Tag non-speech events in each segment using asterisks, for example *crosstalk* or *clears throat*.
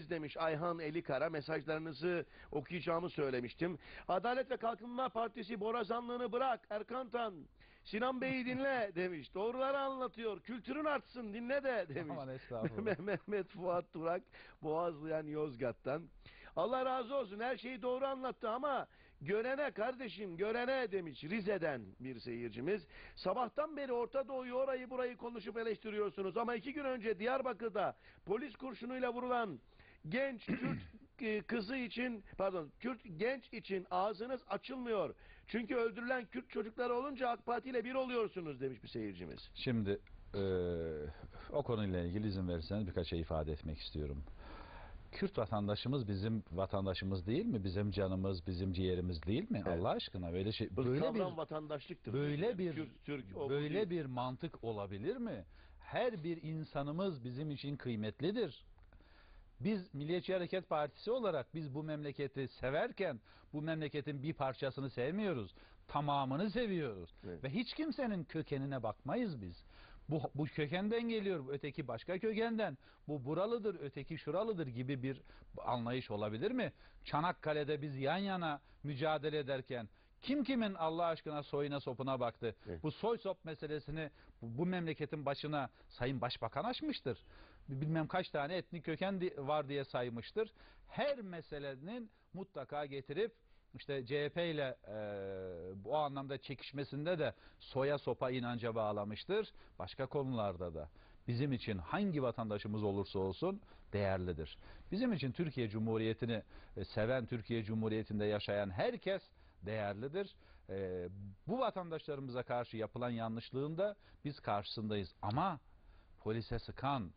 değiliz demiş Ayhan Elikara. Mesajlarınızı okuyacağımı söylemiştim. Adalet ve Kalkınma Partisi borazanlığını bırak Erkan Tan. Sinan Bey'i dinle demiş. Doğruları anlatıyor. Kültürün artsın dinle de demiş. Aman estağfurullah. *laughs* Mehmet Fuat Durak Boğazlayan Yozgat'tan. Allah razı olsun her şeyi doğru anlattı ama görene kardeşim görene demiş Rize'den bir seyircimiz. Sabahtan beri Orta Doğu'yu orayı burayı konuşup eleştiriyorsunuz ama iki gün önce Diyarbakır'da polis kurşunuyla vurulan genç Kürt *clears throat* e, kızı için pardon Kürt genç için ağzınız açılmıyor. Çünkü öldürülen Kürt çocukları olunca AK Parti ile bir oluyorsunuz demiş bir seyircimiz. Şimdi eee, o konuyla ilgili izin verirseniz birkaç şey ifade etmek istiyorum. Kürt vatandaşımız bizim vatandaşımız değil mi? Bizim canımız, bizim ciğerimiz değil mi? Evet. Allah aşkına böyle şey böyle bir vatandaşlıktır. böyle bir Kürt, Türk, böyle bir mantık olabilir mi? Her bir insanımız bizim için kıymetlidir. Biz Milliyetçi Hareket Partisi olarak biz bu memleketi severken bu memleketin bir parçasını sevmiyoruz. Tamamını seviyoruz. Evet. Ve hiç kimsenin kökenine bakmayız biz. Bu, bu kökenden geliyor, öteki başka kökenden. Bu buralıdır, öteki şuralıdır gibi bir anlayış olabilir mi? Çanakkale'de biz yan yana mücadele ederken kim kimin Allah aşkına soyuna sopuna baktı? Evet. Bu soy sop meselesini bu, bu memleketin başına Sayın Başbakan açmıştır. Bilmem kaç tane etnik köken var diye saymıştır. Her meselenin mutlaka getirip işte CHP ile e, bu anlamda çekişmesinde de soya sopa inanca bağlamıştır. Başka konularda da bizim için hangi vatandaşımız olursa olsun değerlidir. Bizim için Türkiye Cumhuriyeti'ni e, seven, Türkiye Cumhuriyeti'nde yaşayan herkes değerlidir. E, bu vatandaşlarımıza karşı yapılan yanlışlığında biz karşısındayız. Ama polise sıkan,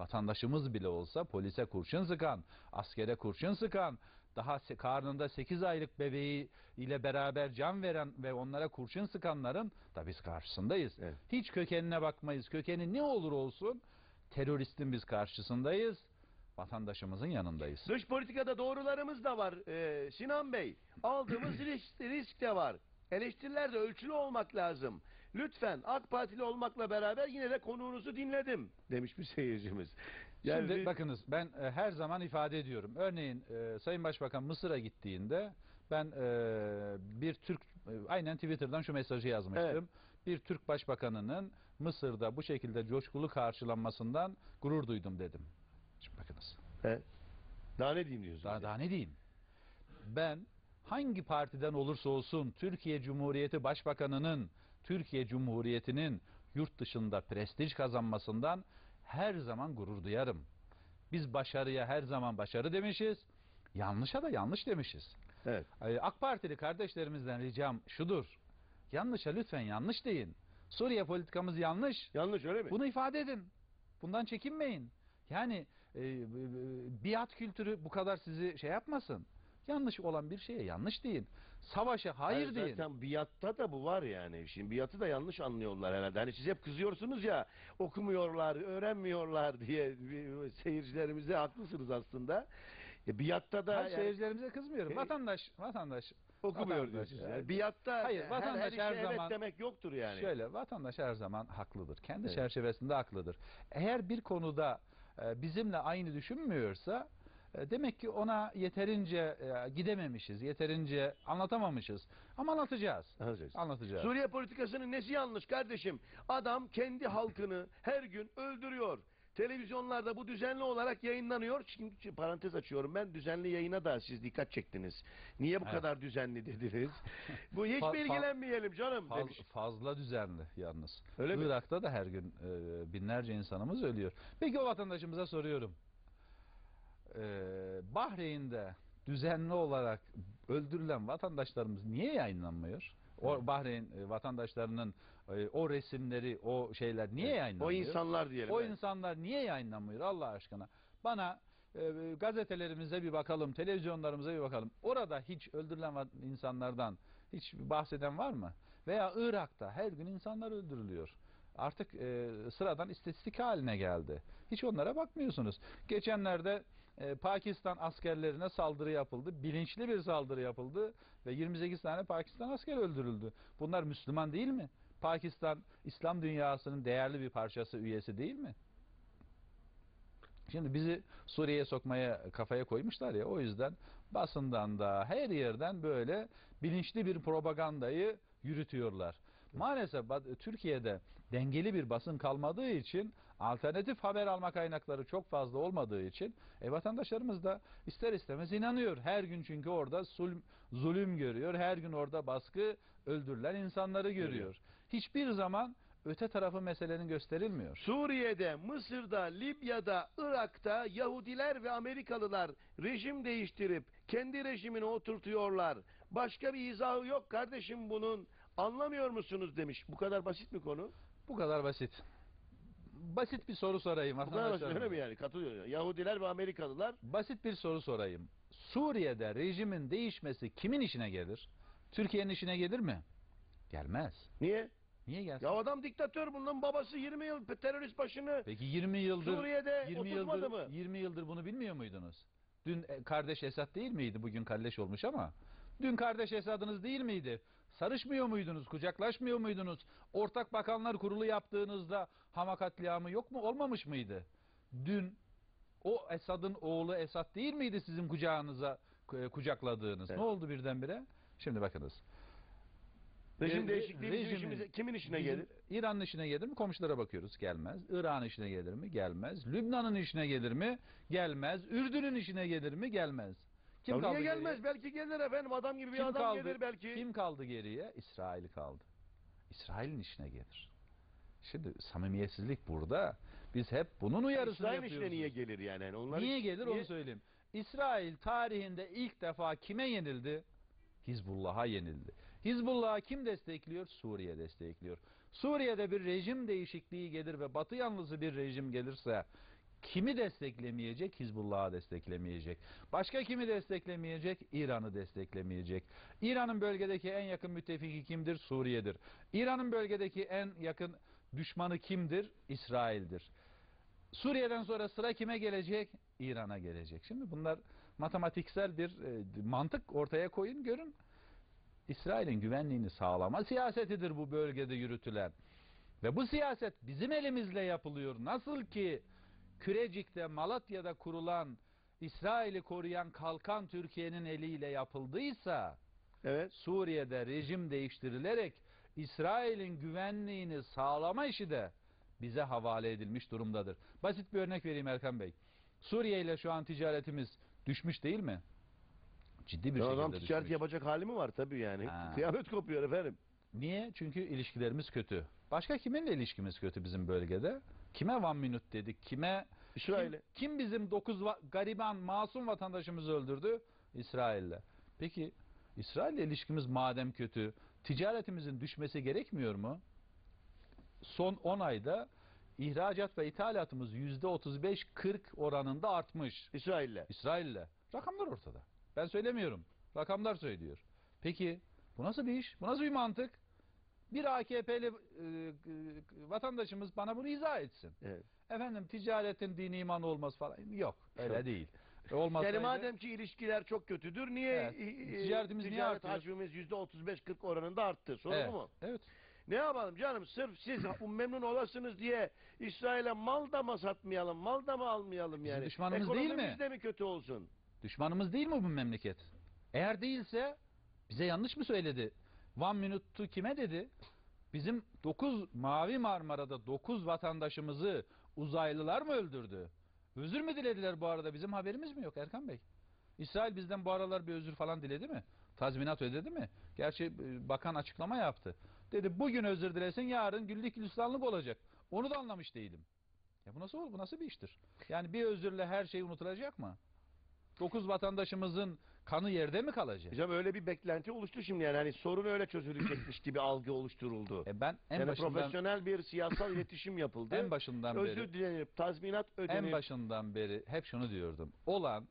vatandaşımız bile olsa polise kurşun sıkan, askere kurşun sıkan, daha karnında 8 aylık bebeği ile beraber can veren ve onlara kurşun sıkanların da biz karşısındayız. Evet. Hiç kökenine bakmayız. Kökeni ne olur olsun teröristin biz karşısındayız. Vatandaşımızın yanındayız. Dış politikada doğrularımız da var ee, Sinan Bey. Aldığımız *clears throat* risk, risk de var. Eleştiriler de ölçülü olmak lazım. Lütfen AK Partili olmakla beraber yine de konuğunuzu dinledim demiş bir seyircimiz. Yani Şimdi bakınız ben e, her zaman ifade ediyorum. Örneğin e, Sayın Başbakan Mısır'a gittiğinde ben e, bir Türk e, aynen Twitter'dan şu mesajı yazmıştım. Evet. Bir Türk Başbakanının Mısır'da bu şekilde coşkulu karşılanmasından gurur duydum dedim. Şimdi bakınız. He. Daha ne diyeyim diyorsun? Daha, daha ne diyeyim? Ben hangi partiden olursa olsun Türkiye Cumhuriyeti Başbakanı'nın Türkiye Cumhuriyeti'nin yurt dışında prestij kazanmasından her zaman gurur duyarım. Biz başarıya her zaman başarı demişiz. Yanlışa da yanlış demişiz. Evet. Ee, AK Partili kardeşlerimizden ricam şudur. Yanlışa lütfen yanlış deyin. Suriye politikamız yanlış. Yanlış öyle mi? Bunu ifade edin. Bundan çekinmeyin. Yani e, e, biat kültürü bu kadar sizi şey yapmasın. Yanlış olan bir şeye yanlış deyin. Savaşa hayır deyin. Zaten biatta da bu var yani. Şimdi biatı da yanlış anlıyorlar herhalde. Hani siz hep kızıyorsunuz ya okumuyorlar, öğrenmiyorlar *laughs* diye seyircilerimize haklısınız aslında. E, biatta da Ben yani seyircilerimize kızmıyorum. E, vatandaş, vatandaş okumuyor vatandaş, diyorsunuz. Yani. Biatta Hayır, her, vatandaş her her evet zaman- demek yoktur yani. Şöyle vatandaş her zaman haklıdır. Kendi Evet. çerçevesinde haklıdır. Eğer bir konuda e, bizimle aynı düşünmüyorsa demek ki ona yeterince e, gidememişiz, yeterince anlatamamışız. Ama anlatacağız. Anlatacağız. Anlatacağız. Suriye politikasının nesi yanlış kardeşim? Adam kendi halkını her gün öldürüyor. Televizyonlarda bu düzenli olarak yayınlanıyor. Şimdi parantez açıyorum ben. Düzenli yayına da siz dikkat çektiniz. Niye bu Evet. kadar düzenli dediniz? *laughs* bu hiç Fa- bilgilenmeyelim canım Faz- demiş. fazla düzenli yalnız. Öyle mi? Irak'ta da her gün e, binlerce insanımız ölüyor. Peki o vatandaşımıza soruyorum. E, Bahreyn'de düzenli olarak öldürülen vatandaşlarımız niye yayınlanmıyor? O Bahreyn e, vatandaşlarının e, o resimleri, o şeyler niye O yayınlanmıyor? insanlar diyelim. O evet. insanlar niye yayınlanmıyor Allah aşkına? Bana e, gazetelerimize bir bakalım, televizyonlarımıza bir bakalım. Orada hiç öldürülen insanlardan hiç bahseden var mı? Veya Irak'ta her gün insanlar öldürülüyor. Artık e, sıradan istatistik haline geldi. Hiç onlara bakmıyorsunuz. Geçenlerde e, Pakistan askerlerine saldırı yapıldı. Bilinçli bir saldırı yapıldı ve 28 tane Pakistan asker öldürüldü. Bunlar Müslüman değil mi? Pakistan İslam dünyasının değerli bir parçası üyesi değil mi? Şimdi bizi Suriye'ye sokmaya kafaya koymuşlar ya o yüzden basından da her yerden böyle bilinçli bir propagandayı yürütüyorlar. Maalesef Türkiye'de dengeli bir basın kalmadığı için alternatif haber alma kaynakları çok fazla olmadığı için e, vatandaşlarımız da ister istemez inanıyor. Her gün çünkü orada zulüm, zulüm görüyor. Her gün orada baskı, öldürülen insanları görüyor. Hiçbir zaman öte tarafı meselenin gösterilmiyor. Suriye'de, Mısır'da, Libya'da, Irak'ta Yahudiler ve Amerikalılar rejim değiştirip kendi rejimini oturtuyorlar. Başka bir izahı yok kardeşim bunun. Anlamıyor musunuz demiş. Bu kadar basit mi konu? Bu kadar basit. Basit bir soru sorayım Bu kadar basit öyle mi yani? Katılıyor. Yahudiler ve Amerikalılar Basit bir soru sorayım. Suriye'de rejimin değişmesi kimin işine gelir? Türkiye'nin işine gelir mi? Gelmez. niye? Niye gelsin? Ya adam diktatör bundan babası 20 yıl terörist başını Peki 20 yıldır Suriye'de 20 oturtmadı yıldır mı? 20 yıldır bunu bilmiyor muydunuz? Dün e, kardeş Esad değil miydi? Bugün kardeş olmuş ama. Dün kardeş Esad'ınız değil miydi? Sarışmıyor muydunuz? Kucaklaşmıyor muydunuz? Ortak Bakanlar Kurulu yaptığınızda Hama katliamı yok mu? Olmamış mıydı? Dün o Esad'ın oğlu Esad değil miydi sizin kucağınıza e, kucakladığınız? Evet. Ne oldu birdenbire? Şimdi bakınız. Rejim Re- değişikliği rejimin- işimize- kimin işine Bizim gelir? İran'ın işine gelir mi? Komşulara bakıyoruz. Gelmez. İran'ın işine gelir mi? Gelmez. Lübnan'ın işine gelir mi? Gelmez. Ürdün'ün işine gelir mi? Gelmez. Kim ya kaldı niye geriye? gelmez? Belki gelir efendim. Adam gibi bir Kim adam kaldı? gelir belki. Kim kaldı geriye? İsrail kaldı. İsrail'in işine gelir. Şimdi samimiyetsizlik burada. Biz hep bunun uyarısını İsrail yapıyoruz. işine niye gelir yani? yani onlar Niye gelir niye- onu söyleyeyim. İsrail tarihinde ilk defa kime yenildi? Hizbullah'a yenildi. Hizbullah'ı kim destekliyor? Suriye destekliyor. Suriye'de bir rejim değişikliği gelir ve batı yanlısı bir rejim gelirse kimi desteklemeyecek? Hizbullah'ı desteklemeyecek. Başka kimi desteklemeyecek? İran'ı desteklemeyecek. İran'ın bölgedeki en yakın müttefiki kimdir? Suriye'dir. İran'ın bölgedeki en yakın düşmanı kimdir? İsrail'dir. Suriye'den sonra sıra kime gelecek? İran'a gelecek. Şimdi bunlar matematiksel bir e, mantık ortaya koyun görün. İsrail'in güvenliğini sağlama siyasetidir bu bölgede yürütülen. Ve bu siyaset bizim elimizle yapılıyor. Nasıl ki Kürecik'te, Malatya'da kurulan İsrail'i koruyan kalkan Türkiye'nin eliyle yapıldıysa Evet. Suriye'de rejim değiştirilerek İsrail'in güvenliğini sağlama işi de bize havale edilmiş durumdadır. Basit bir örnek vereyim Erkan Bey. Suriye ile şu an ticaretimiz düşmüş değil mi? Ciddi bir Ya şekilde adam ticaret düşmüş. yapacak hali mi var tabii yani. Ha. *laughs* Kıyamet kopuyor efendim. Niye? Çünkü ilişkilerimiz kötü. Başka kiminle ilişkimiz kötü bizim bölgede? Kime one minute dedik? Kime İsrail'e. Kim, kim bizim 9 gariban masum vatandaşımızı öldürdü? İsrail'le. Peki İsrail'le ilişkimiz madem kötü, ticaretimizin düşmesi gerekmiyor mu? Son 10 ayda ihracat ve ithalatımız %35-40 oranında artmış. İsrail'le. İsrail'le. Rakamlar ortada. Ben söylemiyorum. Rakamlar söylüyor. Peki bu nasıl bir iş? Bu nasıl bir mantık? Bir AKP'li e, e, vatandaşımız bana bunu izah etsin. Evet. Efendim ticaretin dini iman olmaz falan. Yok öyle Yok. değil. E, Olmasaydı, Yani madem ki ilişkiler çok kötüdür niye Evet. i- Ticaretimiz niye ticaret artıyor? hacmimiz %35-40 oranında arttı? Soru evet, mu? Evet. Ne yapalım canım sırf siz memnun olasınız diye İsrail'e mal da mı satmayalım, mal da mı almayalım Bizim yani? düşmanımız değil mi? Ekonomimiz de mi kötü olsun? Düşmanımız değil mi bu memleket? Eğer değilse bize yanlış mı söyledi? One Minute'tu kime dedi? Bizim 9 Mavi Marmara'da 9 vatandaşımızı uzaylılar mı öldürdü? Özür mü dilediler bu arada? Bizim haberimiz mi yok Erkan Bey? İsrail bizden bu aralar bir özür falan diledi mi? Tazminat ödedi mi? Gerçi e, bakan açıklama yaptı. Dedi bugün özür dilesin yarın güllük gülistanlık olacak. Onu da anlamış değilim. Ya bu nasıl olur? Bu nasıl bir iştir? Yani bir özürle her şey unutulacak mı? 9 vatandaşımızın kanı yerde mi kalacak? Hocam öyle bir beklenti oluştu şimdi yani hani sorun öyle çözülecekmiş gibi algı oluşturuldu. E ben en yani başından profesyonel bir siyasal iletişim yapıldı. en başından Özür beri dilenip tazminat en ödenip başından beri hep şunu diyordum. Olan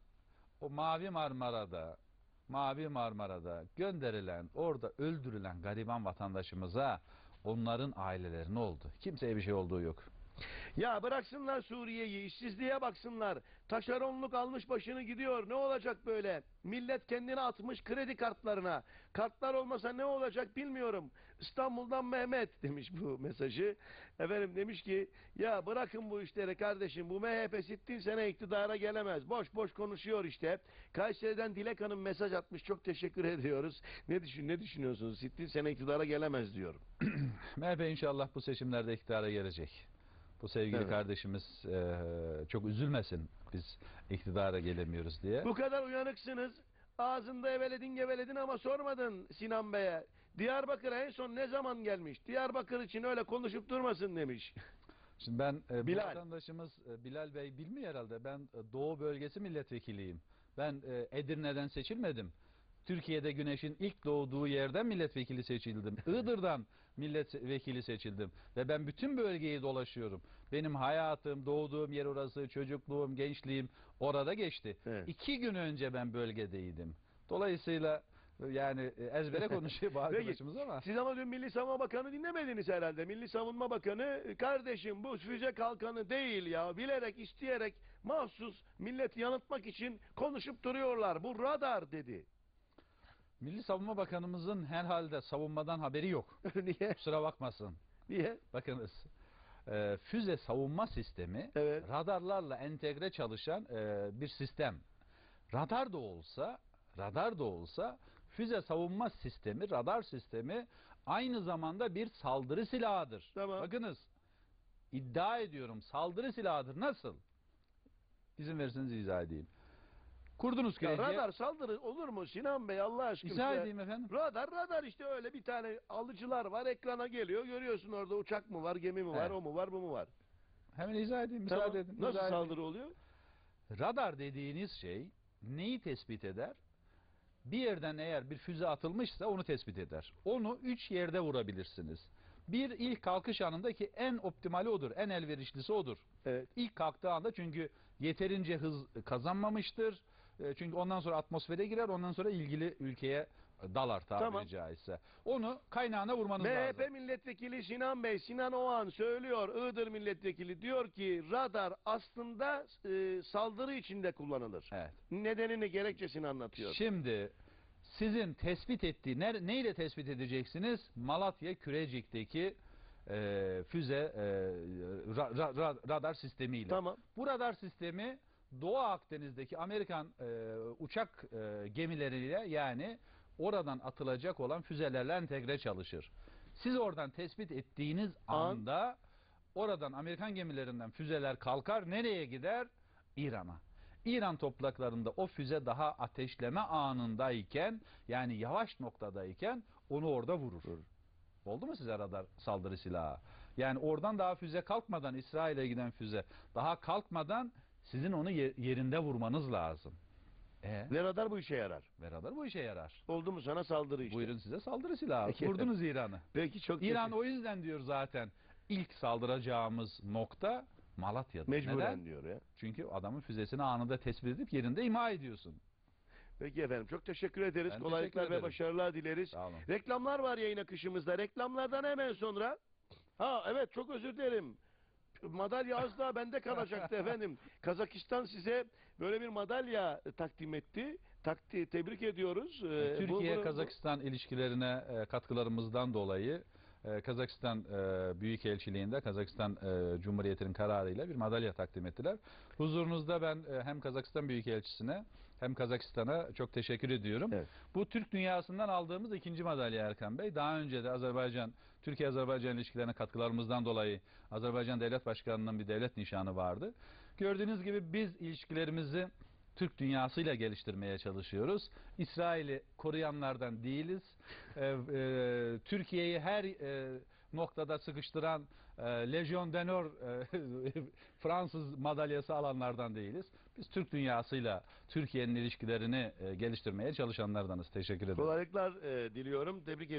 o Mavi Marmara'da Mavi Marmara'da gönderilen, orada öldürülen gariban vatandaşımıza onların aileleri ne oldu? Kimseye bir şey olduğu yok. Ya bıraksınlar Suriye'yi, işsizliğe baksınlar. Taşeronluk almış başını gidiyor. Ne olacak böyle? Millet kendini atmış kredi kartlarına. Kartlar olmasa ne olacak bilmiyorum. İstanbul'dan Mehmet demiş bu mesajı. Efendim demiş ki ya bırakın bu işleri kardeşim. Bu MHP sittin sene iktidara gelemez. Boş boş konuşuyor işte. Kayseri'den Dilek Hanım mesaj atmış. Çok teşekkür ediyoruz. Ne düşün ne düşünüyorsunuz? Sittin sene iktidara gelemez diyor. *clears throat* MHP inşallah bu seçimlerde iktidara gelecek. Bu sevgili Evet. kardeşimiz eee, çok üzülmesin biz iktidara gelemiyoruz diye. Bu kadar uyanıksınız. Ağzında eveledin geveledin ama sormadın Sinan Bey'e. Diyarbakır'a en son ne zaman gelmiş? Diyarbakır için öyle konuşup durmasın demiş. *laughs* Şimdi ben e, Bilal. vatandaşımız e, Bilal Bey bilmiyor herhalde. Ben e, Doğu bölgesi milletvekiliyim. Ben e, Edirne'den seçilmedim. Türkiye'de güneşin ilk doğduğu yerden milletvekili seçildim. *laughs* Iğdır'dan milletvekili seçildim. Ve ben bütün bölgeyi dolaşıyorum. Benim hayatım, doğduğum yer orası, çocukluğum, gençliğim orada geçti. Evet. İki gün önce ben bölgedeydim. Dolayısıyla e, yani e, ezbere konuşuyor bu *laughs* Peki. arkadaşımız ama. Siz ama dün Milli Savunma Bakanı dinlemediniz herhalde. Milli Savunma Bakanı kardeşim bu füze kalkanı değil ya. Bilerek isteyerek mahsus milleti yanıltmak için konuşup duruyorlar. Bu radar dedi. Milli Savunma Bakanımızın herhalde savunmadan haberi yok. *laughs* Niye? Kusura bakmasın. Niye? Bakınız e, füze savunma sistemi Evet. radarlarla entegre çalışan e, bir sistem. Radar da olsa, radar da olsa füze savunma sistemi, radar sistemi aynı zamanda bir saldırı silahıdır. Tamam. Bakınız iddia ediyorum saldırı silahıdır. Nasıl? İzin verirseniz izah edeyim. Kurdunuz Ya radar saldırı olur mu Sinan Bey Allah aşkına? İzah Ya- edeyim efendim. Radar radar işte öyle bir tane alıcılar var ekrana geliyor görüyorsun orada uçak mı var gemi mi var Evet. o mu var bu mu var. Hemen izah edeyim. Müsaade Tamam. edin. Nasıl müsaade edin. saldırı oluyor? Radar dediğiniz şey neyi tespit eder? Bir yerden eğer bir füze atılmışsa onu tespit eder. Onu üç yerde vurabilirsiniz. Bir ilk kalkış anındaki en optimali odur. En elverişlisi odur. Evet. İlk kalktığı anda çünkü yeterince hız kazanmamıştır. E, Çünkü ondan sonra atmosfere girer. Ondan sonra ilgili ülkeye dalar tabiri Tamam. caizse. Onu kaynağına vurmanız MHP lazım. milletvekili Sinan Bey, Sinan Oğan söylüyor, Iğdır milletvekili diyor ki radar aslında e, saldırı içinde kullanılır. Evet. Nedenini gerekçesini anlatıyor. Şimdi sizin tespit ettiği ner- neyle tespit edeceksiniz? Malatya Kürecik'teki e, füze e, ra- ra- radar sistemiyle. Tamam. Bu radar sistemi Doğu Akdeniz'deki Amerikan e, uçak e, gemileriyle yani oradan atılacak olan füzelerle entegre çalışır. Siz oradan tespit ettiğiniz An- anda oradan Amerikan gemilerinden füzeler kalkar. Nereye gider? İran'a. İran topraklarında o füze daha ateşleme anındayken yani yavaş noktadayken onu orada vurur. Oldu mu size radar saldırı silahı? Yani oradan daha füze kalkmadan İsrail'e giden füze daha kalkmadan sizin onu ye- yerinde vurmanız lazım. E, Ve radar bu işe yarar. ve radar bu işe yarar. Oldu mu sana saldırı işte. Buyurun size saldırı silahı. Peki. Vurdunuz İran'ı. Peki çok İran teşekkür- o yüzden diyor zaten ilk saldıracağımız nokta Malatya'dır. mecburen Neden? diyor ya. Çünkü adamın füzesini anında tespit edip yerinde imha ediyorsun. Peki efendim çok teşekkür ederiz. Ben Kolaylıklar teşekkür ve başarılar dileriz. Reklamlar var yayın akışımızda. Reklamlardan hemen sonra ha evet çok özür dilerim. Madalya az daha bende kalacaktı *laughs* efendim. Kazakistan size böyle bir madalya takdim etti. Takdi, tebrik ediyoruz. Ee, bunu- Türkiye-Kazakistan ilişkilerine e, katkılarımızdan dolayı e, Kazakistan e, Büyükelçiliğinde Kazakistan e, Cumhuriyeti'nin kararıyla bir madalya takdim ettiler. Huzurunuzda ben e, hem Kazakistan Büyükelçisi'ne hem Kazakistan'a çok teşekkür ediyorum. Evet. Bu Türk dünyasından aldığımız ikinci madalya Erkan Bey. Daha önce de Azerbaycan, Türkiye-Azerbaycan ilişkilerine katkılarımızdan dolayı Azerbaycan Devlet Başkanı'nın bir devlet nişanı vardı. Gördüğünüz gibi biz ilişkilerimizi Türk dünyasıyla geliştirmeye çalışıyoruz. İsrail'i koruyanlardan değiliz. *laughs* Ee, e, Türkiye'yi her e, noktada sıkıştıran e, Legion d'Honneur e, *laughs* Fransız madalyası alanlardan değiliz. Biz Türk dünyasıyla Türkiye'nin ilişkilerini e, geliştirmeye çalışanlardanız. Teşekkür ederim. Kolaylıklar e, diliyorum. Tebrik